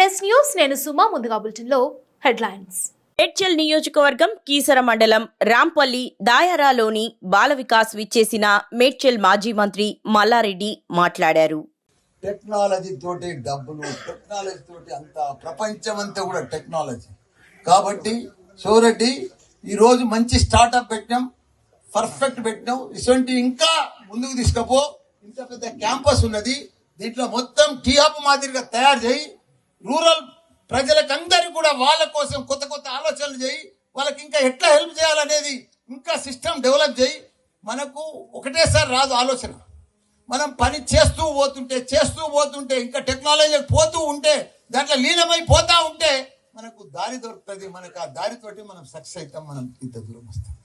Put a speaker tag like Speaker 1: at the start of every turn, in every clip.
Speaker 1: Yes news నేను సుమా ముందుగా బులెటిన్లో హెడ్లైన్స్.
Speaker 2: మేడ్చల్ నియోజకవర్గం కీసర మండలం రాంపల్లి దాయరాలోని బాల వికాస్ విచ్చేసిన మేడ్చల్ మాజీ మంత్రి మల్లారెడ్డి మాట్లాడారు.
Speaker 3: టెక్నాలజీ తోటి డబ్బులు టెక్నాలజీ తోటి అంత ప్రపంచం అంతా కూడా టెక్నాలజీ. కాబట్టి షోరెడ్డి ఈ రోజు మంచి స్టార్ట్అప్ పెట్టినాం పర్ఫెక్ట్ పెట్టినాం. ఇటువంటి ఇంకా ముందుకు తీసుకపో. ఇంత పెద్ద క్యాంపస్ ఉన్నది. దీంట్లో మొత్తం టీ హబ్ మాదిరిగా తయారు చేయి. రూరల్ ప్రజలకందరికీ కూడా వాళ్ళ కోసం కొత్త కొత్త ఆలోచనలు చేయి వాళ్ళకి ఇంకా ఎట్లా హెల్ప్ చేయాలనేది ఇంకా సిస్టమ్ డెవలప్ చేయి. మనకు ఒకటేసారి రాదు ఆలోచన. మనం పని చేస్తూ పోతుంటే చేస్తూ పోతుంటే ఇంకా టెక్నాలజీ పోతూ ఉంటే దాంట్లో లీనమై పోతా ఉంటే మనకు దారి దొరుకుతుంది. మనకు ఆ దారితోటి మనం సక్సెస్ అవుతాం మనం ఇంత దూరం వస్తాం.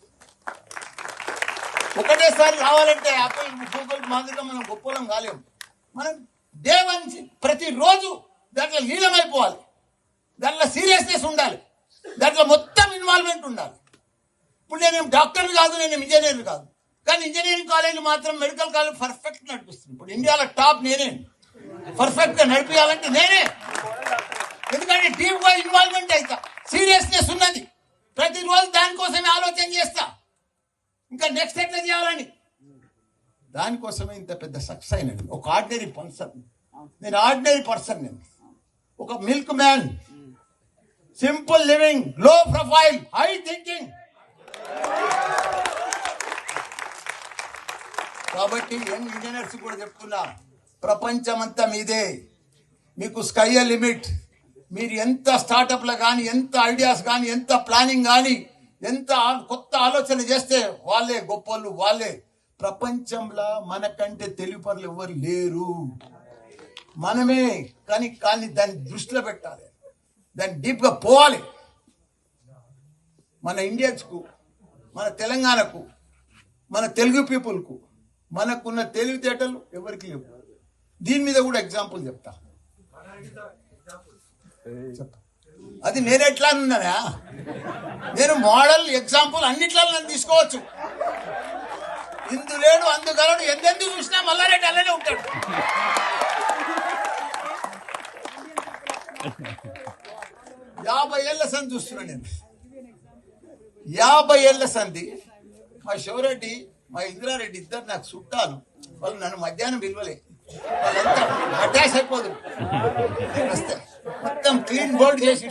Speaker 3: ఒకటేసారి రావాలంటే యాపిల్ గూగుల్ మాదిరిగా మనం గొప్పలం కాలేము మనం డే వన్ ప్రతిరోజు దాంట్లో లీనమైపోవాలి. దాంట్లో సీరియస్నెస్ ఉండాలి. దాంట్లో మొత్తం ఇన్వాల్వ్మెంట్ ఉండాలి. ఇప్పుడు నేను డాక్టర్ కాదు నేను ఇంజనీర్ కాదు. కానీ ఇంజనీరింగ్ కాలేజ్ మాత్రం మెడికల్ కాలేజ్ పర్ఫెక్ట్ నడిపిస్తుంది. ఇప్పుడు ఇండియాలో టాప్ నేనే. పర్ఫెక్ట్గా నడిపించాలంటే నేనే. ఎందుకంటే డీప్ ఇన్వాల్వ్మెంట్ అవుతా సీరియస్నెస్ ఉన్నది. ప్రతిరోజు దానికోసమే ఆలోచన చేస్తా. ఇంకా నెక్స్ట్ ఎట్లా చేయాలని? దానికోసమే ఇంత పెద్ద సక్సెస్ అయినది. ఒక ఆర్డినరీ పర్సన్ నేను ఆర్డినరీ పర్సన్ నేను. ఒక మిల్క్ మ్యాన్ సింపుల్ లివింగ్లో ప్రొఫైల్ హై థింకింగ్ కాబట్టి యంగ్ ఇంజనీర్స్ కూడా చెప్తున్నా ప్రపంచం అంతా మీదే. మీకు స్కై లిమిట్ మీరు ఎంత స్టార్టప్లు కానీ ఎంత ఐడియాస్ కానీ ఎంత ప్లానింగ్ కానీ ఎంత కొత్త ఆలోచన చేస్తే వాళ్ళే గొప్పలు వాళ్ళే. ప్రపంచంలో మనకంటే తెలివిపరులు ఎవరు లేరు. మనమే కానీ కానీ దాన్ని దృష్టిలో పెట్టాలి. దాన్ని డీప్గా పోవాలి. మన ఇండియన్స్కు మన తెలంగాణకు మన తెలుగు పీపుల్కు మనకున్న తెలివితేటలు ఎవరికి లేవు. దీని మీద కూడా ఎగ్జాంపుల్ చెప్తా. అది నేను ఎట్లా ఉన్నానా? నేను మోడల్ ఎగ్జాంపుల్ అన్నిట్లో నన్ను తీసుకోవచ్చు. ఇందు లేడు అందుకలడు ఎందెందుకు చూసినా మల్లారెడ్డి అలానే ఉంటాడు. యాభై ఏళ్ళ సంది చూస్తున్నాను నేను. యాభై ఏళ్ళ సంధి. మా శివరెడ్డి మా ఇందిరారెడ్డి ఇద్దరు నాకు చుట్టాలు. వాళ్ళు నన్ను మధ్యాహ్నం విలువలే వాళ్ళంతా అటాచ్ అయిపోదు వస్తే మొత్తం క్లీన్ బోర్డ్ చేసి